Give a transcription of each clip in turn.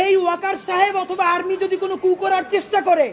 এই ওয়াকার সাহেব অথবা আর্মি যদি কোনো কু করার চেষ্টা করে,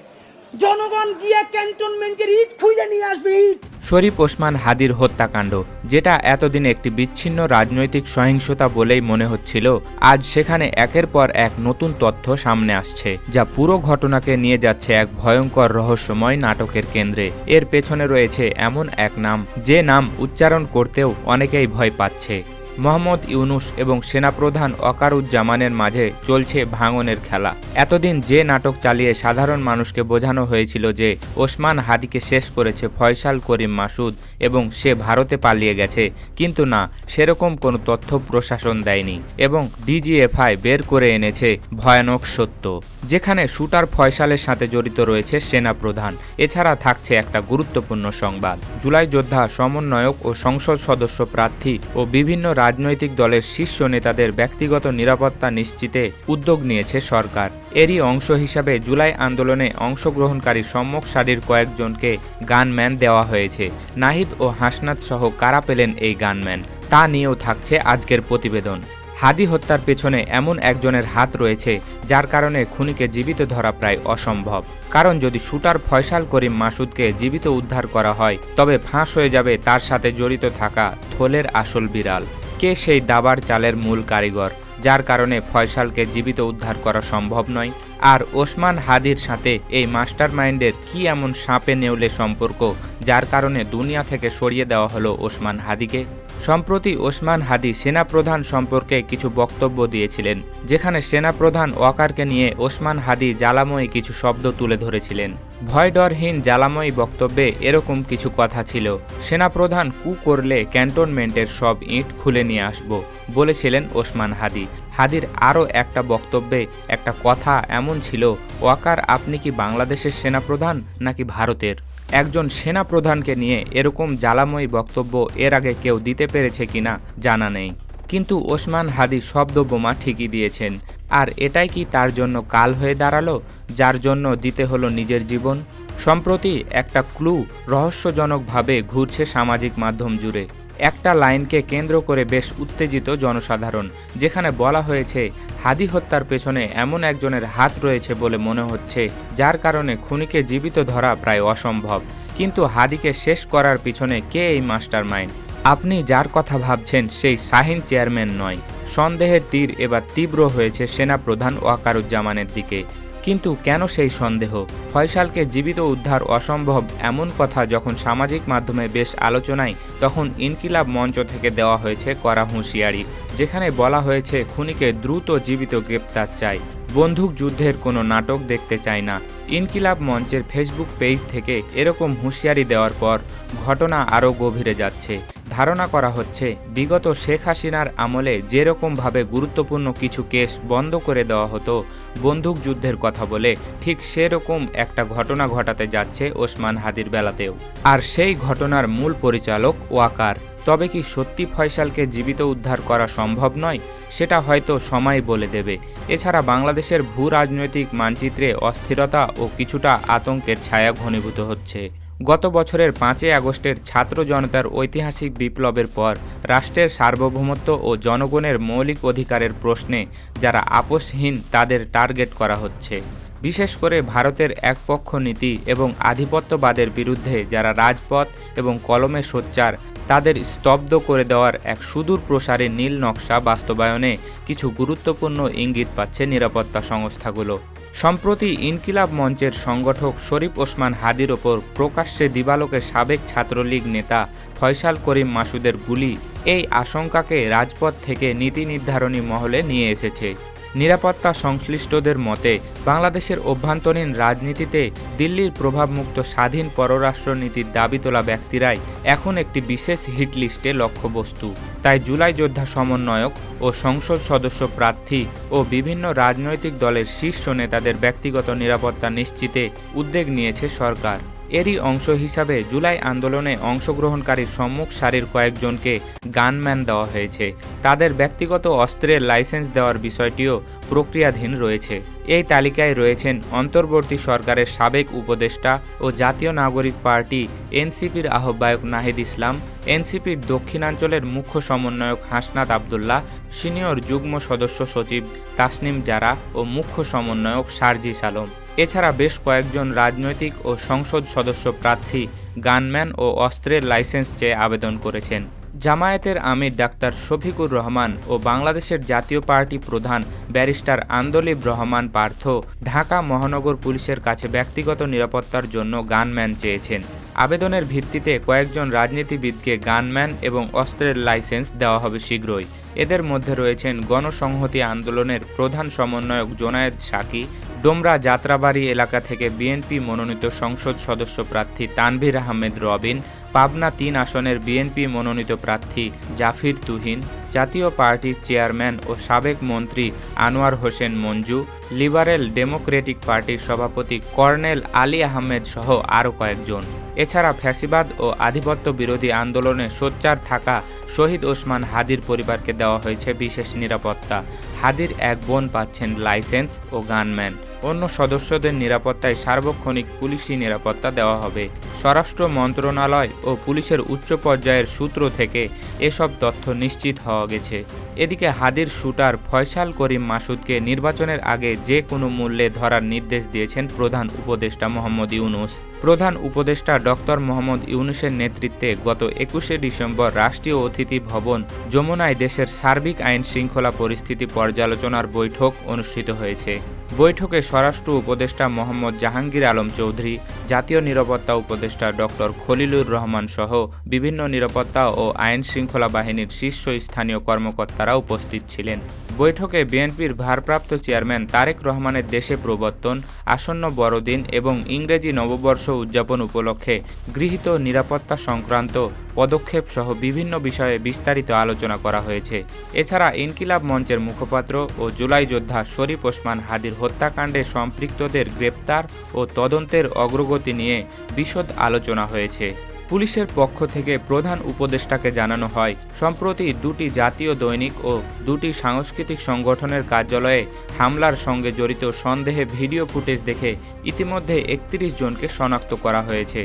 জনগণ গিয়ে ক্যান্টনমেন্টের ইট খুঁজে নিয়ে আসবে, ইট। শরীফ ওসমান হাদির হত্যাকাণ্ড, যেটা এতদিন একটি বিচ্ছিন্ন রাজনৈতিক সহিংসতা বলেই মনে হচ্ছিল, আজ সেখানে একের পর এক নতুন তথ্য সামনে আসছে, যা পুরো ঘটনাকে নিয়ে যাচ্ছে এক ভয়ঙ্কর রহস্যময় নাটকের কেন্দ্রে। এর পেছনে রয়েছে এমন এক নাম, যে নাম উচ্চারণ করতেও অনেকেই ভয় পাচ্ছে। মোহাম্মদ ইউনুস এবং সেনাপ্রধান অকারুজ্জামানের মাঝে চলছে ভাঙনের খেলা। এতদিন যে নাটক চালিয়ে সাধারণ মানুষকে বোঝানো হয়েছিল যে ওসমান হাদিকে শেষ করেছে ফয়সাল করিম মাসুদ এবং সে ভারতে পালিয়ে গেছে, কিন্তু না, সেরকম কোনো তথ্য প্রশাসন দেয়নি এবং ডিজিএফআই বের করে এনেছে ভয়ানক সত্য, যেখানে শুটার ফয়সালের সাথে জড়িত রয়েছে সেনাপ্রধান। এছাড়া থাকছে একটা গুরুত্বপূর্ণ সংবাদ। জুলাই যোদ্ধা সমন্বয়ক ও সংসদ সদস্য প্রার্থী ও বিভিন্ন রাজনৈতিক দলের শীর্ষ নেতাদের ব্যক্তিগত নিরাপত্তা নিশ্চিতে উদ্যোগ নিয়েছে সরকার। এরই অংশ হিসাবে জুলাই আন্দোলনে অংশগ্রহণকারী সম্মুখ সারির কয়েকজনকে গানম্যান দেওয়া হয়েছে। নাহিদ ও হাসনাত সহ কারা পেলেন এই গানম্যান? তা নিয়েও থাকছে আজকের প্রতিবেদন। হাদি হত্যার পেছনে এমন একজনের হাত রয়েছে, যার কারণে খুনিকে জীবিত ধরা প্রায় অসম্ভব। কারণ যদি শুটার ফয়সাল করিম মাসুদকে জীবিত উদ্ধার করা হয়, তবে ফাঁস হয়ে যাবে তার সাথে জড়িত থাকা থলের আসল বিড়াল। কে সেই দাবার চালের মূল কারিগর, যার কারণে ফয়সালকে জীবিত উদ্ধার করা সম্ভব নয়? আর ওসমান হাদির সাথে এই মাস্টার মাইন্ডের কী এমন সাপে নেউলে সম্পর্ক, যার কারণে দুনিয়া থেকে সরিয়ে দেওয়া হলো ওসমান হাদিকে? সম্প্রতি ওসমান হাদি সেনাপ্রধান সম্পর্কে কিছু বক্তব্য দিয়েছিলেন, যেখানে সেনাপ্রধান ওয়াকারকে নিয়ে ওসমান হাদি জ্বালাময়ী কিছু শব্দ তুলে ধরেছিলেন। ভয় ডরহীন জ্বালাময়ী বক্তব্যে এরকম কিছু কথা ছিল, সেনাপ্রধান কু করলে ক্যান্টনমেন্টের সব ইট খুলে নিয়ে আসব, বলেছিলেন ওসমান হাদি। হাদির আরও একটা বক্তব্যে একটা কথা এমন ছিল, ওয়াকার, আপনি কি বাংলাদেশের সেনাপ্রধান নাকি ভারতের? একজন সেনা প্রধানকে নিয়ে এরকম জ্বালাময়ী বক্তব্য এর আগে কেউ দিতে পেরেছে কিনা জানা নেই। কিন্তু ওসমান হাদি শব্দ বোমা ঠিকই দিয়েছেন। আর এটাই কি তার জন্য কাল হয়ে দাঁড়াল, যার জন্য দিতে হলো নিজের জীবন? সম্প্রতি একটা ক্লু রহস্যজনকভাবে ঘুরছে সামাজিক মাধ্যম জুড়ে। একটা লাইনকে কেন্দ্র করে বেশ উত্তেজিত জনসাধারণ, যেখানে বলা হয়েছে, হাদি হত্যার পেছনে এমন একজনের হাত রয়েছে বলে মনে হচ্ছে, যার কারণে খুনিকে জীবিত ধরা প্রায় অসম্ভব। কিন্তু হাদিকে শেষ করার পিছনে কে এই মাস্টার মাইন্ড আপনি যার কথা ভাবছেন সেই শাহিন চেয়ারম্যান নয়। সন্দেহের তীর এবার তীব্র হয়েছে সেনা প্রধান ওয়াকারুজ্জামানের দিকে। কিন্তু কেন সেই সন্দেহ? ফয়সালকে জীবিত উদ্ধার অসম্ভব এমন কথা যখন সামাজিক মাধ্যমে বেশ আলোচনায় তখন ইনকিলাব মঞ্চ থেকে দেওয়া হয়েছে করা হুঁশিয়ারি, যেখানে বলা হয়েছে খুনিকে দ্রুত জীবিত গ্রেপ্তার চাই। বন্দুক যুদ্ধের কোনো নাটক দেখতে চায় না। ইনকিলাব মঞ্চের ফেসবুক পেজ থেকে এরকম হুঁশিয়ারি দেওয়ার পর ঘটনা আরও গভীরে যাচ্ছে। ধারণা করা হচ্ছে, বিগত শেখ হাসিনার আমলে যেরকমভাবে গুরুত্বপূর্ণ কিছু কেস বন্ধ করে দেওয়া হতো বন্দুক যুদ্ধের কথা বলে, ঠিক সেরকম একটা ঘটনা ঘটাতে যাচ্ছে ওসমান হাদির বেলাতেও। আর সেই ঘটনার মূল পরিচালক ওয়াকার। তবে কি সত্যি ফয়সালকে জীবিত উদ্ধার করা সম্ভব নয়? সেটা হয়তো সময় বলে দেবে। এছাড়া বাংলাদেশের ভূ রাজনৈতিক মানচিত্রে অস্থিরতা ও কিছুটা আতঙ্কের ছায়া ঘনীভূত হচ্ছে। গত বছরের পাঁচই আগস্টের ছাত্র জনতার ঐতিহাসিক বিপ্লবের পর রাষ্ট্রের সার্বভৌমত্ব ও জনগণের মৌলিক অধিকারের প্রশ্নে যারা আপোষহীন তাদের টার্গেট করা হচ্ছে। বিশেষ করে ভারতের একপক্ষ নীতি এবং আধিপত্যবাদের বিরুদ্ধে যারা রাজপথ এবং কলমে সোচ্চার, তাদের স্তব্ধ করে দেওয়ার এক সুদূর প্রসারী নীল নকশা বাস্তবায়নে কিছু গুরুত্বপূর্ণ ইঙ্গিত পাচ্ছে নিরাপত্তা সংস্থাগুলো। সম্প্রতি ইনকিলাব মঞ্চের সংগঠক শরীফ ওসমান হাদির ওপর প্রকাশ্যে দিবালোকে সাবেক ছাত্রলীগ নেতা ফয়সাল করিম মাসুদের গুলি এই আশঙ্কাকে রাজপথ থেকে নীতি নির্ধারণী মহলে নিয়ে এসেছে। নিরাপত্তা সংশ্লিষ্টদের মতে, বাংলাদেশের অভ্যন্তরীণ রাজনীতিতে দিল্লির প্রভাবমুক্ত স্বাধীন পররাষ্ট্রনীতির দাবি তোলা ব্যক্তিরাই এখন একটি বিশেষ হিটলিস্টে লক্ষ্যবস্তু। তাই জুলাই যোদ্ধা সমন্বয়ক ও সংসদ সদস্য প্রার্থী ও বিভিন্ন রাজনৈতিক দলের শীর্ষ নেতাদের ব্যক্তিগত নিরাপত্তা নিশ্চিতে উদ্যোগ নিয়েছে সরকার। এরই অংশ হিসাবে জুলাই আন্দোলনে অংশগ্রহণকারী সম্মুখ সারির কয়েকজনকে গানম্যান দেওয়া হয়েছে। তাদের ব্যক্তিগত অস্ত্রের লাইসেন্স দেওয়ার বিষয়টিও প্রক্রিয়াধীন রয়েছে। এই তালিকায় রয়েছেন অন্তর্বর্তী সরকারের সাবেক উপদেষ্টা ও জাতীয় নাগরিক পার্টি এনসিপির আহ্বায়ক নাহিদ ইসলাম, এনসিপির দক্ষিণাঞ্চলের মুখ্য সমন্বয়ক হাসনাত আবদুল্লাহ, সিনিয়র যুগ্ম সদস্য সচিব তাসনিম জারা ও মুখ্য সমন্বয়ক সারজিস আলম এছাড়া বেশ কয়েকজন রাজনৈতিক ও সংসদ সদস্য প্রার্থী, গানম্যান ও অস্ত্রের লাইসেন্স চেয়ে আবেদন করেছেন। জামায়াতের আমির ডাক্তার শফিকুর রহমান ও বাংলাদেশের জাতীয় পার্টি প্রধান ব্যারিস্টার আন্দোলিব রহমান পার্থ ঢাকা মহানগর পুলিশের কাছে ব্যক্তিগত নিরাপত্তার জন্য গানম্যান চেয়েছেন। আবেদনের ভিত্তিতে কয়েকজন রাজনীতিবিদকে গানম্যান এবং অস্ত্রের লাইসেন্স দেওয়া হবে শীঘ্রই। এদের মধ্যে রয়েছেন গণসংহতি আন্দোলনের প্রধান সমন্বয়ক জোনায়েদ সাকি, ডোমরা যাত্রাবাড়ি এলাকা থেকে বিএনপি মনোনীত সংসদ সদস্য প্রার্থী তানভীর আহমেদ রবিন পাবনা তিন আসনের বিএনপি মনোনীত প্রার্থী জাফির তুহিন, জাতীয় পার্টির চেয়ারম্যান ও সাবেক মন্ত্রী আনোয়ার হোসেন মঞ্জু, লিবারেল ডেমোক্রেটিক পার্টির সভাপতি কর্নেল আলী আহমেদ সহ আরও কয়েকজন। এছাড়া ফ্যাসিবাদ ও আধিপত্য বিরোধী আন্দোলনে সোচ্চার থাকা শহীদ ওসমান হাদির পরিবারকে দেওয়া হয়েছে বিশেষ নিরাপত্তা। হাদির এক বোন পাচ্ছেন লাইসেন্স ও গানম্যান। অন্য সদস্যদের নিরাপত্তায় সার্বক্ষণিক পুলিশি নিরাপত্তা দেওয়া হবে। স্বরাষ্ট্র মন্ত্রণালয় ও পুলিশের উচ্চ পর্যায়ের সূত্র থেকে এসব তথ্য নিশ্চিত হওয়া গেছে। এদিকে হাদির শুটার ফয়সাল করিম মাসুদকে নির্বাচনের আগে যে কোনো মূল্যে ধরার নির্দেশ দিয়েছেন প্রধান উপদেষ্টা মোহাম্মদ ইউনুস। প্রধান উপদেষ্টা ডক্টর মোহাম্মদ ইউনুসের নেতৃত্বে গত একুশে ডিসেম্বর রাষ্ট্রীয় অতিথি ভবন যমুনায় দেশের সার্বিক আইন শৃঙ্খলা পরিস্থিতি পর্যালোচনার বৈঠক অনুষ্ঠিত হয়েছে। বৈঠকে স্বরাষ্ট্র উপদেষ্টা মোহাম্মদ জাহাঙ্গীর আলম চৌধুরী, জাতীয় নিরাপত্তা উপদেষ্টা ডক্টর খলিলুর রহমান সহ বিভিন্ন নিরাপত্তা ও আইন শৃঙ্খলা বাহিনীর শীর্ষস্থানীয় কর্মকর্তারা উপস্থিত ছিলেন। বৈঠকে বিএনপির ভারপ্রাপ্ত চেয়ারম্যান তারেক রহমানের দেশে প্রবর্তন, আসন্ন বড়দিন এবং ইংরেজি নববর্ষ উদযাপন উপলক্ষে গৃহীত নিরাপত্তা সংক্রান্ত পদক্ষেপ সহ বিভিন্ন বিষয়ে বিস্তারিত আলোচনা করা হয়েছে। এছাড়া ইনকিলাব মঞ্চের মুখপাত্র ও জুলাই যোদ্ধা শরীফ ওসমান হাদির হত্যাকাণ্ডে সম্পৃক্তদের গ্রেপ্তার ও তদন্তের অগ্রগতি নিয়ে বিশদ আলোচনা হয়েছে। পুলিশের পক্ষ থেকে প্রধান উপদেষ্টাকে জানানো হয়, সম্প্রতি দুটি জাতীয় দৈনিক ও দুটি সাংস্কৃতিক সংগঠনের কার্যালয়ে হামলার সঙ্গে জড়িত সন্দেহে ভিডিও ফুটেজ দেখে ইতিমধ্যে একত্রিশ জনকে শনাক্ত করা হয়েছে।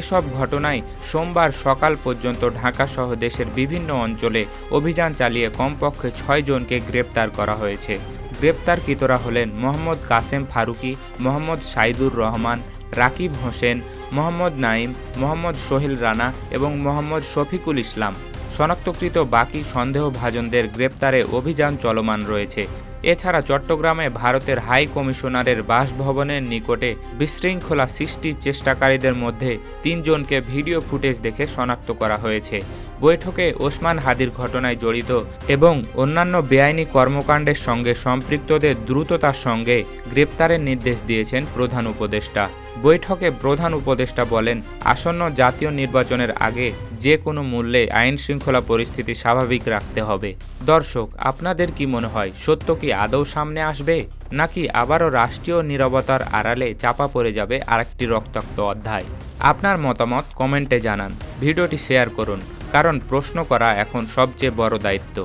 এসব ঘটনায় সোমবার সকাল পর্যন্ত ঢাকা সহ দেশের বিভিন্ন অঞ্চলে অভিযান চালিয়ে কমপক্ষে ছয় জনকে গ্রেপ্তার করা হয়েছে। গ্রেপ্তারকৃতরা হলেন মোহাম্মদ কাসেম ফারুকি, মোহাম্মদ সাইদুর রহমান, রাকিব হোসেন মোহাম্মদ নাইম মোহাম্মদ সোহেল রানা এবং মোহাম্মদ শফিকুল ইসলাম। শনাক্তকৃত বাকি সন্দেহভাজনদের গ্রেপ্তারে অভিযান চলমান রয়েছে। এছাড়া চট্টগ্রামে ভারতের হাই কমিশনারের বাসভবনের নিকটে বিশৃঙ্খলা সৃষ্টির চেষ্টাকারীদের মধ্যে তিনজনকে ভিডিও ফুটেজ দেখে শনাক্ত করা হয়েছে। বৈঠকে ওসমান হাদির ঘটনায় জড়িত এবং অন্যান্য বেআইনি কর্মকাণ্ডের সঙ্গে সম্পৃক্তদের দ্রুততার সঙ্গে গ্রেপ্তারের নির্দেশ দিয়েছেন প্রধান উপদেষ্টা। বৈঠকে প্রধান উপদেষ্টা বলেন, আসন্ন জাতীয় নির্বাচনের আগে যে কোনো মূল্যে আইন শৃঙ্খলা পরিস্থিতি স্বাভাবিক রাখতে হবে। দর্শক, আপনাদের কি মনে হয়, সত্য কি আদৌ সামনে আসবে? নাকি আবারও রাষ্ট্রীয় নিরবতার আড়ালে চাপা পড়ে যাবে আরেকটি রক্তাক্ত অধ্যায়? আপনার মতামত কমেন্টে জানান। ভিডিওটি শেয়ার করুন, কারণ প্রশ্ন করা এখন সবচেয়ে বড় দায়িত্ব।